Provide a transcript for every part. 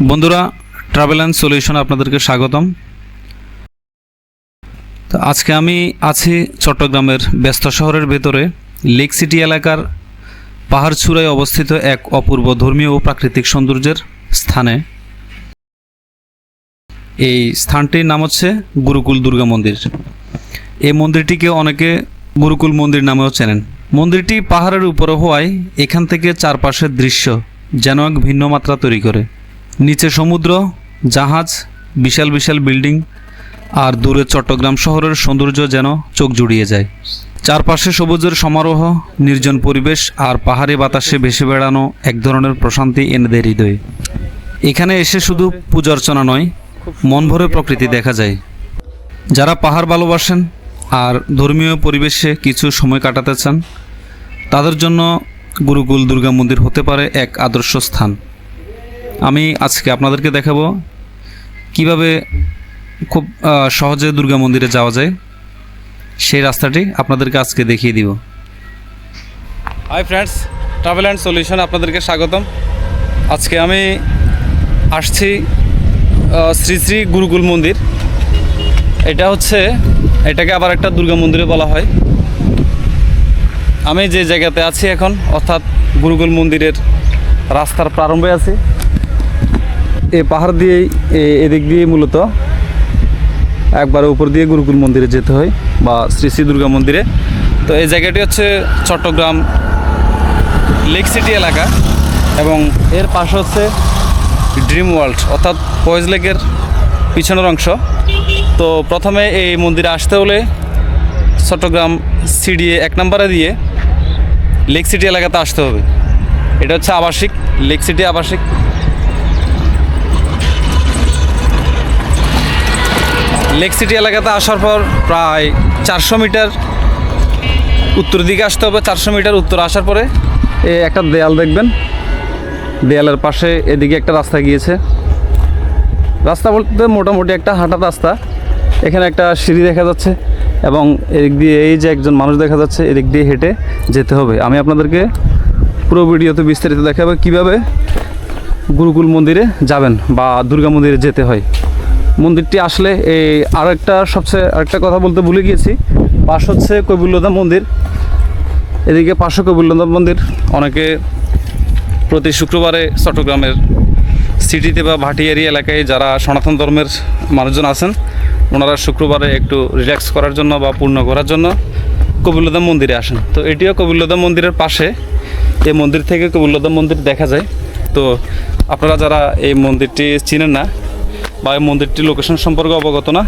বন্ধুরা travel and solution আপনাদেরকে স্বাগতম। তো আজকে আমি আছি চট্টগ্রামের ব্যস্ত শহরের ভেতরে লেক সিটি এলাকার পাহাড় চূড়ায় অবস্থিত এক অপূর্ব ধর্মীয় ও প্রাকৃতিক সৌন্দর্যের স্থানে। এই স্থানটির নাম হচ্ছে গুরুকুল দুর্গা মন্দির। এই মন্দিরটিকে অনেকে গুরুকুল মন্দির নামেও চেনেন। মন্দিরটি পাহাড়ের উপরে হওয়ায় এখান থেকে চারপাশের দৃশ্য যেন এক ভিন্ন মাত্রা তৈরি করে। নিচে সমুদ্র, জাহাজ, বিশাল বিশাল বিল্ডিং আর দূরে চট্টগ্রাম শহরের সৌন্দর্য যেন চোখ জুড়িয়ে যায়। চারপাশে সবুজের সমারোহ, নির্জন পরিবেশ আর পাহাড়ি বাতাসে ভেসে বেড়ানো এক ধরনের প্রশান্তি এনে দেয় হৃদয়ে। এখানে এসে শুধু পূজা অর্চনা নয়, মন ভরে প্রকৃতি দেখা যায়। যারা পাহাড় ভালোবাসেন আর ধর্মীয় পরিবেশে কিছু সময় কাটাতে চান, তাদের জন্য গুরুকুল দুর্গা মন্দির হতে পারে এক আদর্শ স্থান। আমি আজকে আপনাদেরকে দেখাবো কীভাবে খুব সহজে দুর্গা মন্দিরে যাওয়া যায়। সেই রাস্তাটি আপনাদেরকে আজকে দেখিয়ে দিব। Hi friends travel and solution আপনাদেরকে স্বাগতম। আজকে আমি আসছি শ্রী শ্রী গুরুকুল মন্দির। এটা হচ্ছে, এটাকে আবার একটা দুর্গা মন্দিরে বলা হয়। আমি যে জায়গাতে আছি এখন, অর্থাৎ গুরুকুল মন্দিরের রাস্তার প্রারম্ভে আছি। এই পাহাড় দিয়েই এদিক দিয়ে মূলত একবার উপর দিয়ে গুরুকুল মন্দিরে যেতে হয় বা শ্রী শ্রী দুর্গা মন্দিরে। তো এই জায়গাটি হচ্ছে চট্টগ্রাম লেক সিটি এলাকা এবং এর পাশে হচ্ছে ড্রিম ওয়ার্ল্ড, অর্থাৎ পয়েজ লেকের পিছনের অংশ। তো প্রথমে এই মন্দিরে আসতে হলে চট্টগ্রাম সিডিএ এক নম্বরে দিয়ে লেক সিটি এলাকাতে আসতে হবে। এটা হচ্ছে আবাসিক, লেক সিটি আবাসিক। লেক সিটি এলাকাতে আসার পর প্রায় চারশো মিটার উত্তর দিকে আসতে হবে, চারশো মিটার উত্তর আসার পরে এ একটা দেয়াল দেখবেন। দেয়ালের পাশে এদিকে একটা রাস্তা গিয়েছে। রাস্তা বলতে মোটামুটি একটা হাঁটা রাস্তা। এখানে একটা সিঁড়ি দেখা যাচ্ছে এবং এদিক দিয়ে এই যে একজন মানুষ দেখা যাচ্ছে, এদিক দিয়ে হেঁটে যেতে হবে। আমি আপনাদেরকে পুরো ভিডিওতে বিস্তারিত দেখাবো কীভাবে গুরুকুল মন্দিরে যাবেন বা দুর্গা মন্দিরে যেতে হয়। মন্দিরটি আসলে এই আরেকটা সবচেয়ে আরেকটা কথা বলতে ভুলে গিয়েছি। পাশ হচ্ছে কবিল্লদা মন্দির। এদিকে পাশে কবিল্লদা মন্দির। অনেকে প্রতি শুক্রবারে চট্টগ্রামের সিটিতে বা ভাটিয়ারি এলাকায় যারা সনাতন ধর্মের মানুষজন আছেন, ওনারা শুক্রবারে একটু রিল্যাক্স করার জন্য বা পূর্ণ করার জন্য কবিল্লদা মন্দিরে আসেন। তো এটিও কবিল্লদা মন্দিরের পাশে। এই মন্দির থেকে কবিল্লদা মন্দির দেখা যায়। তো আপনারা যারা এই মন্দিরটি চিনেন না বা মন্দিরটির লোকেশন সম্পর্কে অবগত না।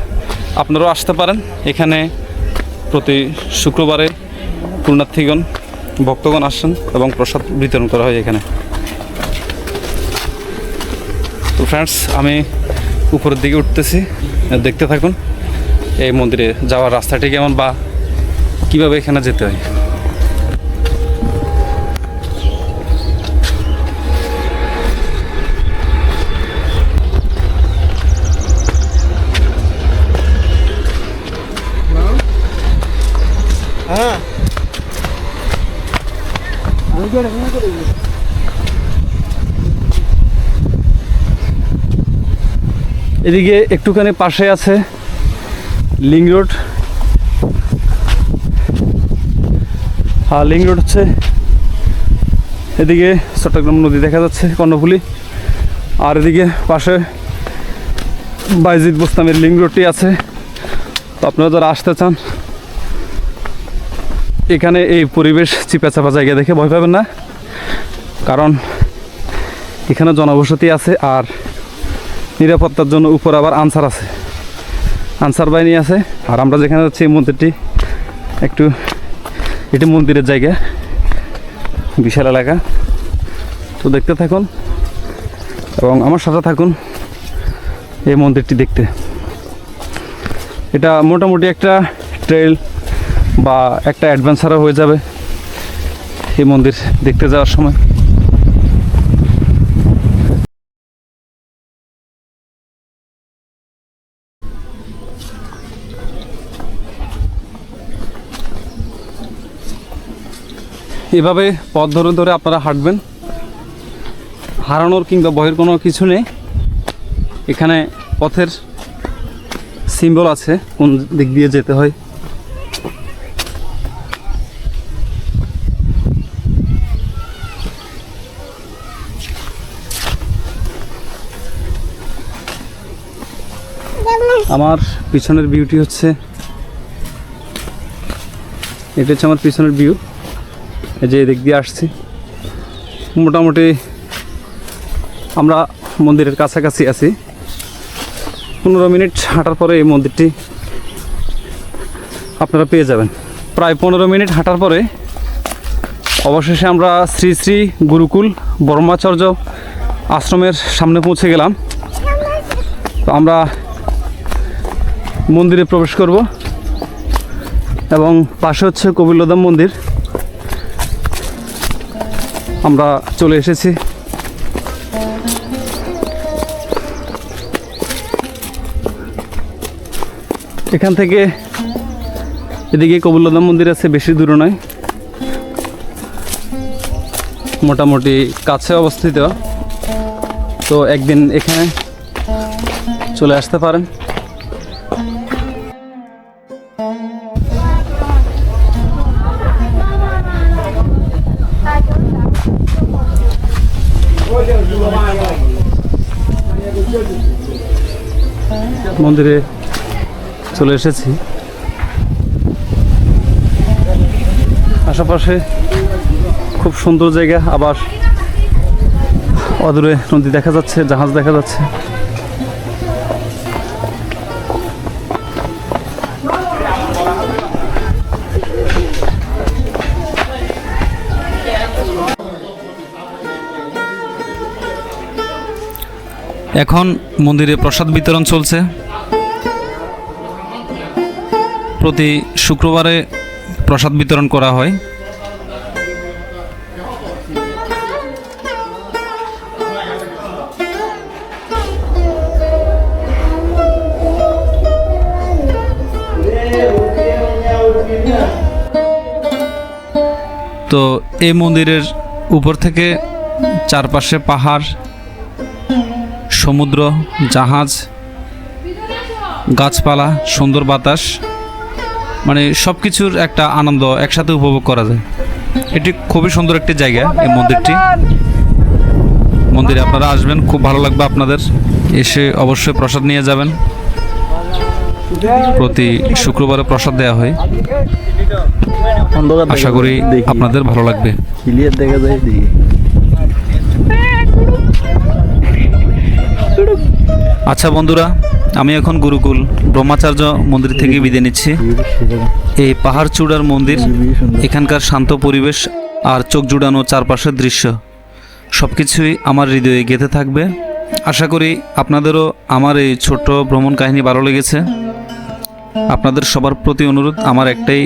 আপনারাও আসতে পারেন। এখানে প্রতি শুক্রবারে পূর্ণার্থীগণ, ভক্তগণ আসেন এবং প্রসাদ বিতরণ করা হয় এখানে। তো ফ্রেন্ডস আমি উপরের দিকে উঠতেছি। দেখতে থাকুন, এই মন্দিরে যাওয়ার রাস্তাটি কেমন বা কীভাবে এখানে যেতে হয়। এদিকে একটুখানি পাশে আছে লিং রোড। আর লিং রোড হচ্ছে এদিকে চট্টগ্রাম নদী দেখা যাচ্ছে, কর্ণফুলি। আর এদিকে পাশে বাইজিদ বোস্তামের লিং রোডটি আছে। তো আপনারা যারা আসতে চান, এখানে এই পরিবেশ চিপা চাপা জায়গা দেখে ভয় পাবেন না। কারণ এখানে জনবসতি আছে আর নিরাপত্তার জন্য উপর আবার আনসার আছে। আনসার বাহিনী আছে, আর আমরা যেখানে যাচ্ছি এই মন্দিরটি একটু, এটি মন্দিরের জায়গা, বিশাল এলাকা। তো দেখতে থাকুন, এবং আমার সাথে থাকুন এই মন্দিরটি দেখতে। এটা মোটামুটি একটা ট্রেল বা একটা অ্যাডভেঞ্চারও হয়ে যাবে এই মন্দির দেখতে যাওয়ার সময়। এভাবে পথ ধরে ধরে আপনারা হাঁটবেন। হারানোর কিংবা ভয়ের কোনো কিছু নেই। এখানে পথের সিম্বল আছে, কোন দিক দিয়ে যেতে হয়। আমার পিছনের ভিউটি হচ্ছে, এটা হচ্ছে আমার পিছনের ভিউ এই যে এদিক দিয়ে আসছি। মোটামুটি আমরা মন্দিরের কাছাকাছি আছি। পনেরো মিনিট হাঁটার পরে এই মন্দিরটি আপনারা পেয়ে যাবেন। প্রায় পনেরো মিনিট হাঁটার পরে অবশেষে আমরা শ্রী শ্রী গুরুকুল ব্রহ্মাচর্য আশ্রমের সামনে পৌঁছে গেলাম। তো আমরা মন্দিরে প্রবেশ করব এবং পাশে হচ্ছে কবিলদাম মন্দির। আমরা চলে এসেছি। এখান থেকে এদিকে কবুল্লাদাম মন্দির আছে, বেশি দূরে নয়। মোটামুটি কাছে অবস্থিত। তো একদিন এখানে চলে আসতে পারেন। মন্দিরে চলে এসেছি। আশেপাশে খুব সুন্দর জায়গা, আবার অদূরে নদী দেখা যাচ্ছে, জাহাজ দেখা যাচ্ছে। এখন মন্দিরে প্রসাদ বিতরণ চলছে। প্রতি শুক্রবারে প্রসাদ বিতরণ করা হয়। তো এই মন্দিরের উপর থেকে চারপাশে পাহাড় সমুদ্র জাহাজ গাছপালা সুন্দর বাতাস মানে সব কিছুর একটা আনন্দ একসাথে উপভোগ করা যায়। এটি খুবই সুন্দর একটি জায়গা এই মন্দিরটি। মন্দিরে আপনারা আসবেন খুব ভালো লাগবে আপনাদের। এসে অবশ্যই প্রসাদ নিয়ে যাবেন। প্রতি শুক্রবারে প্রসাদ দেওয়া হয়। আশা করি আপনাদের ভালো লাগবে। ক্লিয়ার দেখা যায় আচ্ছা বন্ধুরা, আমি এখন গুরুকুল ব্রহ্মাচার্য মন্দির থেকে বিদে নিচ্ছি। এই পাহাড় চূড়ার মন্দির, এখানকার শান্ত পরিবেশ আর চোখ জুড়ানো চারপাশের দৃশ্য সব কিছুই আমার হৃদয়ে গেঁথে থাকবে। আশা করি আপনাদেরও আমার এই ছোট্ট ভ্রমণ কাহিনী ভালো লেগেছে। আপনাদের সবার প্রতি অনুরোধ, আমার একটাই,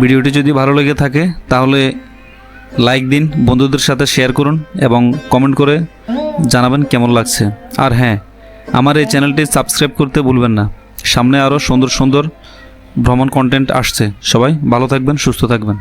ভিডিওটি যদি ভালো লেগে থাকে, তাহলে লাইক দিন, বন্ধুদের সাথে শেয়ার করুন এবং কমেন্ট করে জানাবেন কেমন লাগছে। আর হ্যাঁ আমার এই চ্যানেলটি সাবস্ক্রাইব করতে ভুলবেন না। সামনে আরও সুন্দর সুন্দর ভ্রমণ কন্টেন্ট আসছে। সবাই ভালো থাকবেন, সুস্থ থাকবেন।